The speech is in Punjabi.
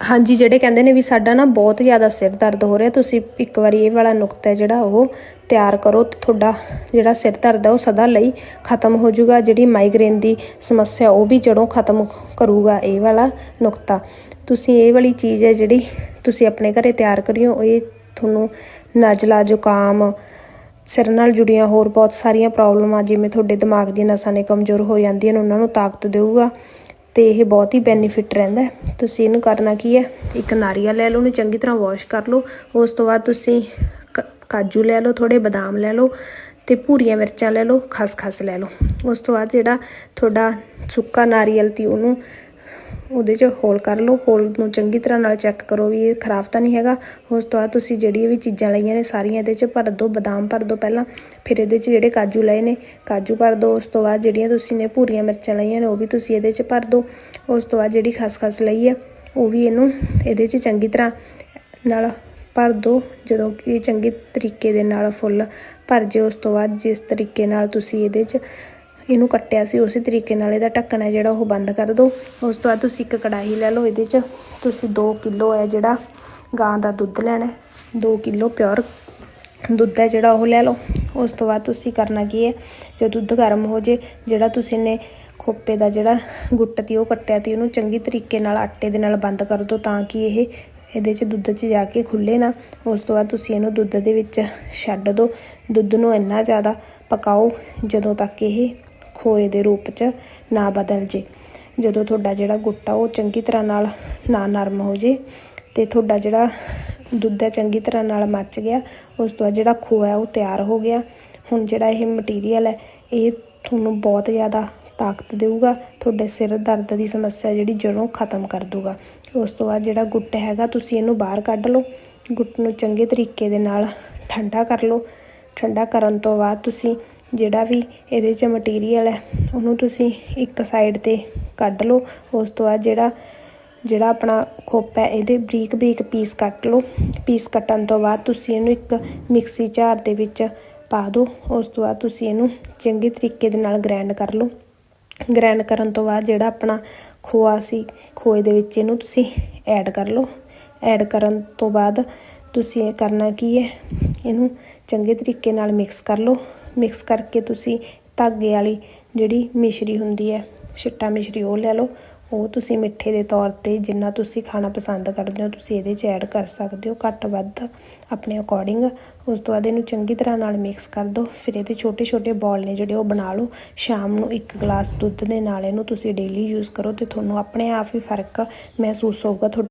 ਹਾਂਜੀ, ਜਿਹੜੇ ਕਹਿੰਦੇ ਨੇ ਵੀ ਸਾਡਾ ਨਾ ਬਹੁਤ ਜ਼ਿਆਦਾ ਸਿਰ ਦਰਦ ਹੋ ਰਿਹਾ, ਤੁਸੀਂ ਇੱਕ ਵਾਰੀ ਇਹ ਵਾਲਾ ਨੁਕਤਾ ਜਿਹੜਾ ਉਹ ਤਿਆਰ ਕਰੋ, ਤੇ ਤੁਹਾਡਾ ਜਿਹੜਾ ਸਿਰ ਦਰਦ ਹੈ ਉਹ ਸਦਾ ਲਈ ਖਤਮ ਹੋ ਜਾਊਗਾ, ਜਿਹੜੀ ਮਾਈਗ੍ਰੇਨ ਦੀ ਸਮੱਸਿਆ ਉਹ ਵੀ ਜੜੋਂ ਖਤਮ ਕਰੂਗਾ, ਇਹ ਵਾਲਾ ਨੁਕਤਾ। ਤੁਸੀਂ ਇਹ ਵਾਲੀ ਚੀਜ਼ ਹੈ ਜਿਹੜੀ ਤੁਸੀਂ ਆਪਣੇ ਘਰੇ ਤਿਆਰ ਕਰਿਓ, ਇਹ ਤੁਹਾਨੂੰ ਨਜ਼ਲਾ, ਜ਼ੁਕਾਮ, ਸਿਰ ਨਾਲ ਜੁੜੀਆਂ ਹੋਰ ਬਹੁਤ ਸਾਰੀਆਂ ਪ੍ਰੋਬਲਮਾਂ ਜਿਵੇਂ ਤੁਹਾਡੇ ਦਿਮਾਗ ਦੀਆਂ ਨਸਾਂ ਨੇ ਕਮਜ਼ੋਰ ਹੋ ਜਾਂਦੀਆਂ ਨੇ, ਉਹਨਾਂ ਨੂੰ ਤਾਕਤ ਦੇਊਗਾ। ਤੇ ਇਹ ਬਹੁਤ ਹੀ ਬੈਨੀਫਿਟ ਰਹਿੰਦਾ ਤੁਸੀਂ ਇਹਨੂੰ ਕਰਨਾ ਕੀ ਹੈ? ਇੱਕ ਨਾਰੀਅਲ ਲੈ ਲਓ, ਉਹਨੂੰ ਚੰਗੀ ਤਰ੍ਹਾਂ ਵਾਸ਼ ਕਰ ਲਓ। ਉਸ ਤੋਂ ਬਾਅਦ ਤੁਸੀਂ ਕ- ਕਾਜੂ ਲੈ ਲਓ ਥੋੜੇ ਬਦਾਮ ਲੈ ਲਓ ਤੇ ਭੂਰੀਆਂ ਮਿਰਚਾਂ ਲੈ ਲਓ, ਖਸਖਸ ਲੈ ਲਓ। ਉਸ ਤੋਂ ਬਾਅਦ ਜਿਹੜਾ ਤੁਹਾਡਾ ਸੁੱਕਾ ਨਾਰੀਅਲ ਤੀ ਉਹਨੂੰ ਉਹਦੇ 'ਚ ਹੋਲ ਕਰ ਲਓ ਹੋਲ ਨੂੰ ਚੰਗੀ ਤਰ੍ਹਾਂ ਨਾਲ ਚੈੱਕ ਕਰੋ ਵੀ ਇਹ ਖਰਾਬ ਤਾਂ ਨਹੀਂ ਹੈਗਾ। ਉਸ ਤੋਂ ਬਾਅਦ ਤੁਸੀਂ ਜਿਹੜੀਆਂ ਵੀ ਚੀਜ਼ਾਂ ਲਈਆਂ ਨੇ ਸਾਰੀਆਂ ਇਹਦੇ 'ਚ ਭਰ ਦਿਓ ਬਦਾਮ ਭਰ ਦਿਓ ਪਹਿਲਾਂ, ਫਿਰ ਇਹਦੇ 'ਚ ਜਿਹੜੇ ਕਾਜੂ ਲਏ ਨੇ, ਕਾਜੂ ਭਰ ਦਿਓ ਉਸ ਤੋਂ ਬਾਅਦ ਜਿਹੜੀਆਂ ਤੁਸੀਂ ਨੇ ਭੂਰੀਆਂ ਮਿਰਚਾਂ ਲਈਆਂ ਨੇ ਉਹ ਵੀ ਤੁਸੀਂ ਇਹਦੇ 'ਚ ਭਰ ਦਿਓ ਉਸ ਤੋਂ ਬਾਅਦ ਜਿਹੜੀ ਖਸਖਸ ਲਈ ਹੈ ਉਹ ਵੀ ਇਹਨੂੰ ਇਹਦੇ 'ਚ ਚੰਗੀ ਤਰ੍ਹਾਂ ਨਾਲ ਭਰ ਦਿਓ ਜਦੋਂ ਕਿ ਇਹ ਚੰਗੀ ਤਰੀਕੇ ਦੇ ਨਾਲ ਫੁੱਲ ਭਰ ਜੇ, ਉਸ ਤੋਂ ਬਾਅਦ ਜਿਸ ਤਰੀਕੇ ਨਾਲ ਤੁਸੀਂ ਇਹਦੇ 'ਚ ਇਹਨੂੰ ਕੱਟਿਆ ਸੀ, ਉਸੇ ਤਰੀਕੇ ਨਾਲ ਇਹਦਾ ਢੱਕਣ ਹੈ ਜਿਹੜਾ ਉਹ ਬੰਦ ਕਰ ਦਿਓ ਉਸ ਤੋਂ ਬਾਅਦ ਤੁਸੀਂ ਇੱਕ ਕੜਾਹੀ ਲੈ ਲਓ ਇਹਦੇ 'ਚ। ਤੁਸੀਂ 2 ਕਿਲੋ ਹੈ ਜਿਹੜਾ ਗਾਂ ਦਾ ਦੁੱਧ ਲੈਣਾ ਹੈ। 2 ਕਿਲੋ ਪਿਓਰ ਦੁੱਧ ਹੈ ਜਿਹੜਾ ਉਹ ਲੈ ਲਓ। ਉਸ ਤੋਂ ਬਾਅਦ ਤੁਸੀਂ ਕਰਨਾ ਕੀ ਹੈ, ਜਦੋਂ ਦੁੱਧ ਗਰਮ ਹੋ ਜੇ, ਜਿਹੜਾ ਤੁਸੀਂ ਨੇ ਖੋਪੇ ਦਾ ਜਿਹੜਾ ਗੁੱਟ ਤੀ, ਉਹ ਕੱਟਿਆ ਤੀ, ਉਹਨੂੰ ਚੰਗੀ ਤਰੀਕੇ ਨਾਲ ਆਟੇ ਦੇ ਨਾਲ ਬੰਦ ਕਰ ਦਿਓ ਤਾਂ ਕਿ ਇਹ ਇਹਦੇ 'ਚ ਦੁੱਧ 'ਚ ਜਾ ਕੇ ਖੁੱਲੇ ਨਾ। ਉਸ ਤੋਂ ਬਾਅਦ ਤੁਸੀਂ ਇਹਨੂੰ ਦੁੱਧ ਦੇ ਵਿੱਚ ਛੱਡ ਦਿਓ ਦੁੱਧ ਨੂੰ ਇੰਨਾ ਜ਼ਿਆਦਾ ਪਕਾਓ ਜਦੋਂ ਤੱਕ ਇਹ ਖੋਏ ਦੇ ਰੂਪ 'ਚ ਨਾ ਬਦਲ ਜੇ। ਜਦੋਂ ਤੁਹਾਡਾ ਜਿਹੜਾ ਗੁੱਟ ਆ ਉਹ ਚੰਗੀ ਤਰ੍ਹਾਂ ਨਾਲ ਨਾ ਨਰਮ ਹੋ ਜੇ ਤੇ ਤੁਹਾਡਾ ਜਿਹੜਾ ਦੁੱਧ ਹੈ ਚੰਗੀ ਤਰ੍ਹਾਂ ਨਾਲ ਮੱਚ ਗਿਆ, ਉਸ ਤੋਂ ਬਾਅਦ ਜਿਹੜਾ ਖੋਆ ਉਹ ਤਿਆਰ ਹੋ ਗਿਆ। ਹੁਣ ਜਿਹੜਾ ਇਹ ਮਟੀਰੀਅਲ ਹੈ, ਇਹ ਤੁਹਾਨੂੰ ਬਹੁਤ ਜ਼ਿਆਦਾ ਤਾਕਤ ਦੇਊਗਾ, ਤੁਹਾਡੇ ਸਿਰ ਦਰਦ ਦੀ ਸਮੱਸਿਆ ਜਿਹੜੀ ਜੜੋਂ ਖਤਮ ਕਰ ਦੂਗਾ ਉਸ ਤੋਂ ਬਾਅਦ ਜਿਹੜਾ ਗੁੱਟ ਹੈਗਾ, ਤੁਸੀਂ ਇਹਨੂੰ ਬਾਹਰ ਕੱਢ ਲਓ, ਗੁੱਟ ਨੂੰ ਚੰਗੇ ਤਰੀਕੇ ਦੇ ਨਾਲ ਠੰਡਾ ਕਰ ਲਓ। ਠੰਡਾ ਕਰਨ ਤੋਂ ਬਾਅਦ ਤੁਸੀਂ ਜਿਹੜਾ ਵੀ ਇਹਦੇ 'ਚ ਮਟੀਰੀਅਲ ਹੈ, ਉਹਨੂੰ ਤੁਸੀਂ ਇੱਕ ਸਾਈਡ ਤੇ ਕੱਢ ਲਓ। ਉਸ ਤੋਂ ਬਾਅਦ ਜਿਹੜਾ ਜਿਹੜਾ ਆਪਣਾ ਖੋਪਾ ਹੈ, ਇਹਦੇ ਬਰੀਕ ਬਰੀਕ ਪੀਸ ਕੱਟ ਲਓ। ਪੀਸ ਕੱਟਣ ਤੋਂ ਬਾਅਦ ਤੁਸੀਂ ਇਹਨੂੰ ਇੱਕ ਮਿਕਸੀ ਝਾਰ ਦੇ ਵਿੱਚ ਪਾ ਦਿਓ। ਉਸ ਤੋਂ ਬਾਅਦ ਤੁਸੀਂ ਇਹਨੂੰ ਚੰਗੇ ਤਰੀਕੇ ਦੇ ਨਾਲ ਗ੍ਰਾਈਂਡ ਕਰ ਲਓ। ਗ੍ਰਾਈਂਡ ਕਰਨ ਤੋਂ ਬਾਅਦ ਜਿਹੜਾ ਆਪਣਾ ਖੋਆ ਸੀ, ਖੋਏ ਦੇ ਵਿੱਚ ਇਹਨੂੰ ਤੁਸੀਂ ਐਡ ਕਰ ਲਓ। ਐਡ ਕਰਨ ਤੋਂ ਬਾਅਦ ਤੁਸੀਂ ਇਹ ਕਰਨਾ ਕੀ ਹੈ, ਇਹਨੂੰ ਚੰਗੇ ਤਰੀਕੇ ਨਾਲ ਮਿਕਸ ਕਰ ਲਓ। ਮਿਕਸ ਕਰਕੇ ਤੁਸੀਂ ਧਾਗੇ ਵਾਲੀ ਜਿਹੜੀ ਮਿਸ਼ਰੀ ਹੁੰਦੀ ਹੈ, ਛਿੱਟਾ ਮਿਸ਼ਰੀ ਉਹ ਲੈ ਲਓ। ਉਹ ਤੁਸੀਂ ਮਿੱਠੇ ਦੇ ਤੌਰ ਤੇ ਜਿੰਨਾ ਤੁਸੀਂ ਖਾਣਾ ਪਸੰਦ ਕਰਦੇ ਹੋ, ਤੁਸੀਂ ਇਹਦੇ 'ਚ ਐਡ ਕਰ ਸਕਦੇ ਹੋ ਘੱਟ ਵੱਧ ਆਪਣੇ ਅਕੋਰਡਿੰਗ ਉਸ ਤੋਂ ਬਾਅਦ ਇਹਨੂੰ ਚੰਗੀ ਤਰ੍ਹਾਂ ਨਾਲ ਮਿਕਸ ਕਰ ਦਿਓ ਫਿਰ ਇਹਦੇ ਛੋਟੇ ਛੋਟੇ ਬੋਲ ਨੇ ਜਿਹੜੇ ਉਹ ਬਣਾ ਲਓ। ਸ਼ਾਮ ਨੂੰ ਇੱਕ ਗਲਾਸ ਦੁੱਧ ਦੇ ਨਾਲ ਇਹਨੂੰ ਤੁਸੀਂ ਡੇਲੀ ਯੂਜ਼ ਕਰੋ ਤੇ ਤੁਹਾਨੂੰ ਆਪਣੇ ਆਪ ਹੀ ਫ਼ਰਕ ਮਹਿਸੂਸ ਹੋਊਗਾ। ਤੁਹਾਡੇ